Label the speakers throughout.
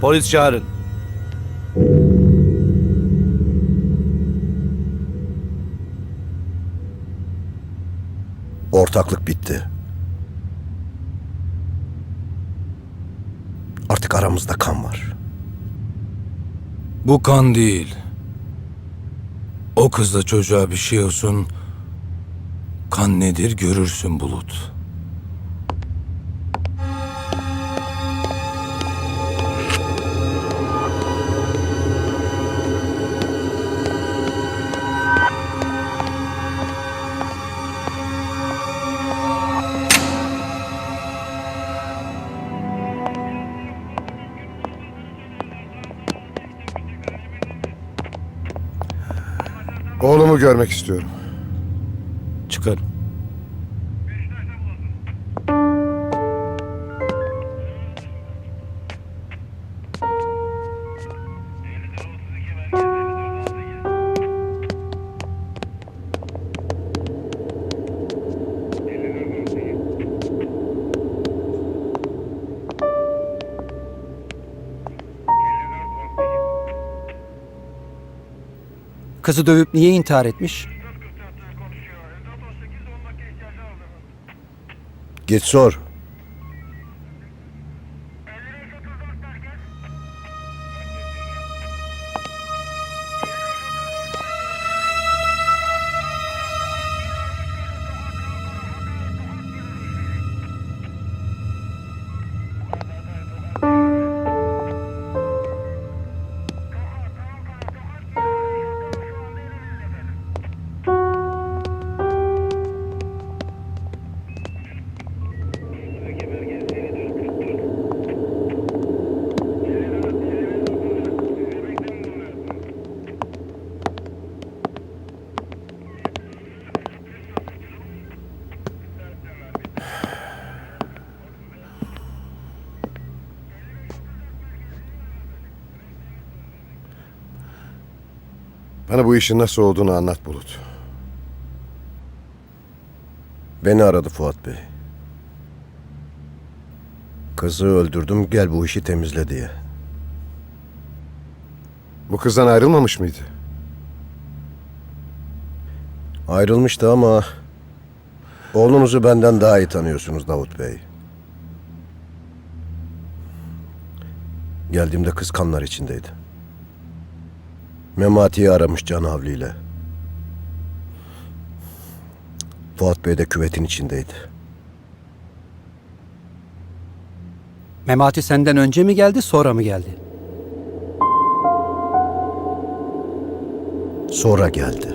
Speaker 1: Polis çağırın.
Speaker 2: Ortaklık bitti. Artık aramızda kan var.
Speaker 3: Bu kan değil. O kızla çocuğa bir şey olsun. Kan nedir görürsün Bulut.
Speaker 4: Oğlumu görmek istiyorum.
Speaker 5: Kızı dövüp niye intihar etmiş?
Speaker 2: Git sor.
Speaker 4: Bana bu işin nasıl olduğunu anlat Bulut.
Speaker 2: Beni aradı Fuat Bey. Kızı öldürdüm gel bu işi temizle diye.
Speaker 4: Bu kızdan ayrılmamış mıydı?
Speaker 2: Ayrılmıştı ama oğlunuzu benden daha iyi tanıyorsunuz Davut Bey. Geldiğimde kız kanlar içindeydi. Memati'yi aramış canavliyle. Fuat Bey de küvetin içindeydi.
Speaker 5: Memati senden önce mi geldi sonra mı geldi?
Speaker 2: Sonra geldi.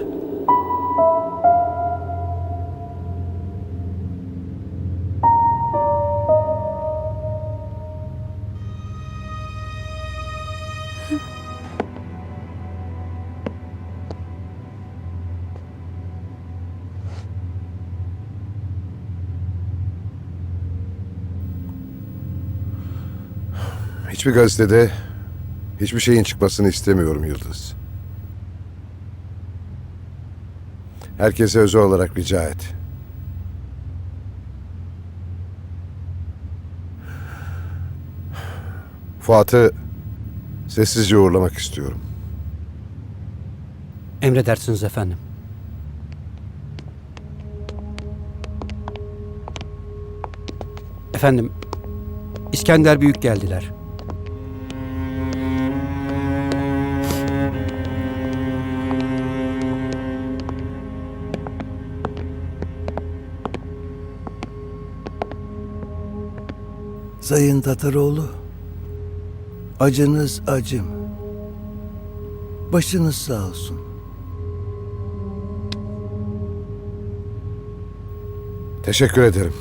Speaker 4: Hiçbir gazetede hiçbir şeyin çıkmasını istemiyorum Yıldız. Herkese özel olarak rica et. Fuat'ı sessizce uğurlamak istiyorum.
Speaker 5: Emredersiniz efendim. Efendim, İskender Büyük geldiler.
Speaker 6: Sayın Tataroğlu, acınız acım. Başınız sağ olsun.
Speaker 4: Teşekkür ederim.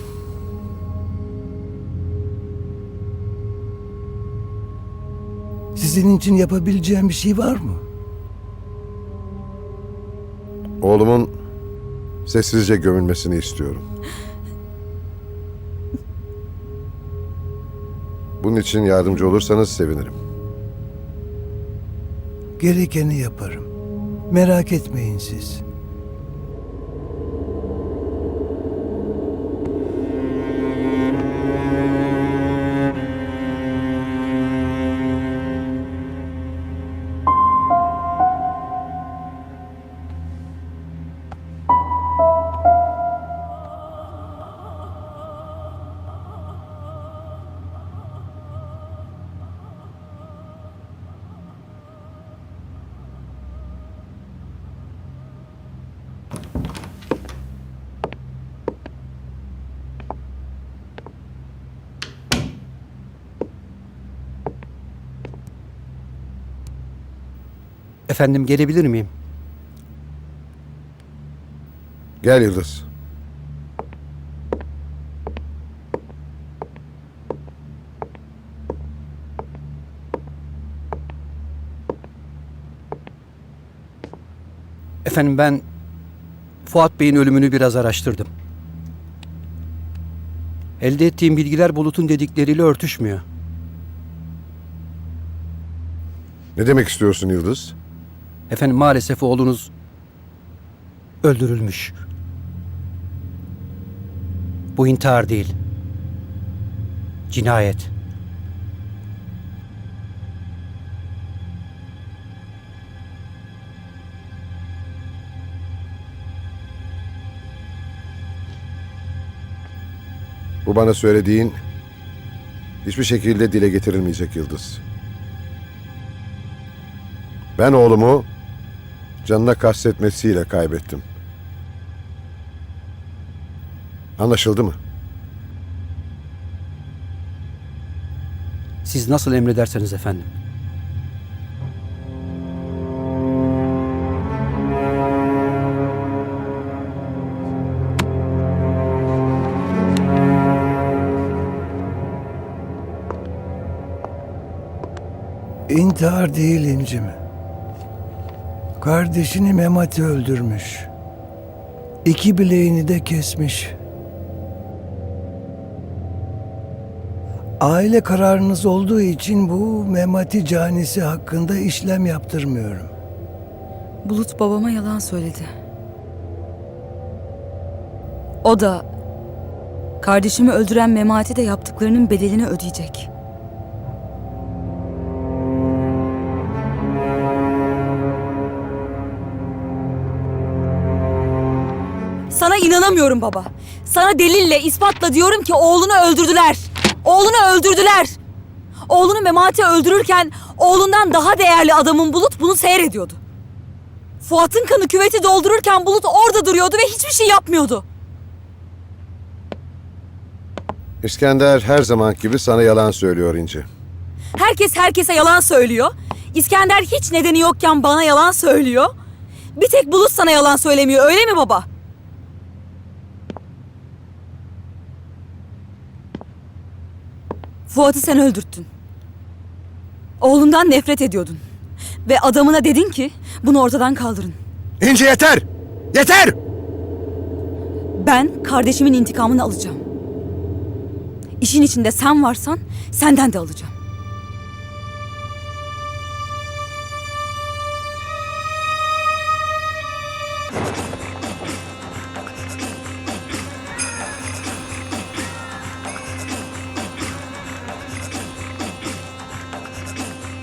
Speaker 6: Sizin için yapabileceğim bir şey var mı?
Speaker 4: Oğlumun sessizce gömülmesini istiyorum. Bunun için yardımcı olursanız sevinirim.
Speaker 6: Gerekeni yaparım. Merak etmeyin siz.
Speaker 5: Efendim gelebilir miyim?
Speaker 4: Gel Yıldız.
Speaker 5: Efendim ben Fuat Bey'in ölümünü biraz araştırdım. Elde ettiğim bilgiler Bulut'un dedikleriyle örtüşmüyor.
Speaker 4: Ne demek istiyorsun Yıldız?
Speaker 5: Efendim maalesef oğlunuz öldürülmüş. Bu intihar değil. Cinayet.
Speaker 4: Bu bana söylediğin hiçbir şekilde dile getirilmeyecek Yıldız. Ben oğlumu canına kastetmesiyle kaybettim. Anlaşıldı mı?
Speaker 5: Siz nasıl emrederseniz efendim.
Speaker 6: İntihar değil İnci mi? Kardeşini Memati öldürmüş. İki bileğini de kesmiş. Aile kararınız olduğu için bu Memati canisi hakkında işlem yaptırmıyorum.
Speaker 7: Bulut babama yalan söyledi. O da kardeşimi öldüren Memati de yaptıklarının bedelini ödeyecek. Sana inanamıyorum baba. Sana delille, ispatla diyorum ki oğlunu öldürdüler. Oğlunu öldürdüler. Oğlunu Memati öldürürken oğlundan daha değerli adamın Bulut bunu seyrediyordu. Fuat'ın kanı küveti doldururken Bulut orada duruyordu ve hiçbir şey yapmıyordu.
Speaker 4: İskender her zaman gibi sana yalan söylüyor İnci.
Speaker 7: Herkes herkese yalan söylüyor. İskender hiç nedeni yokken bana yalan söylüyor. Bir tek Bulut sana yalan söylemiyor öyle mi baba? Fuat'ı sen öldürttün. Oğlundan nefret ediyordun. Ve adamına dedin ki bunu ortadan kaldırın.
Speaker 4: İnci yeter! Yeter!
Speaker 7: Ben kardeşimin intikamını alacağım. İşin içinde sen varsan senden de alacağım.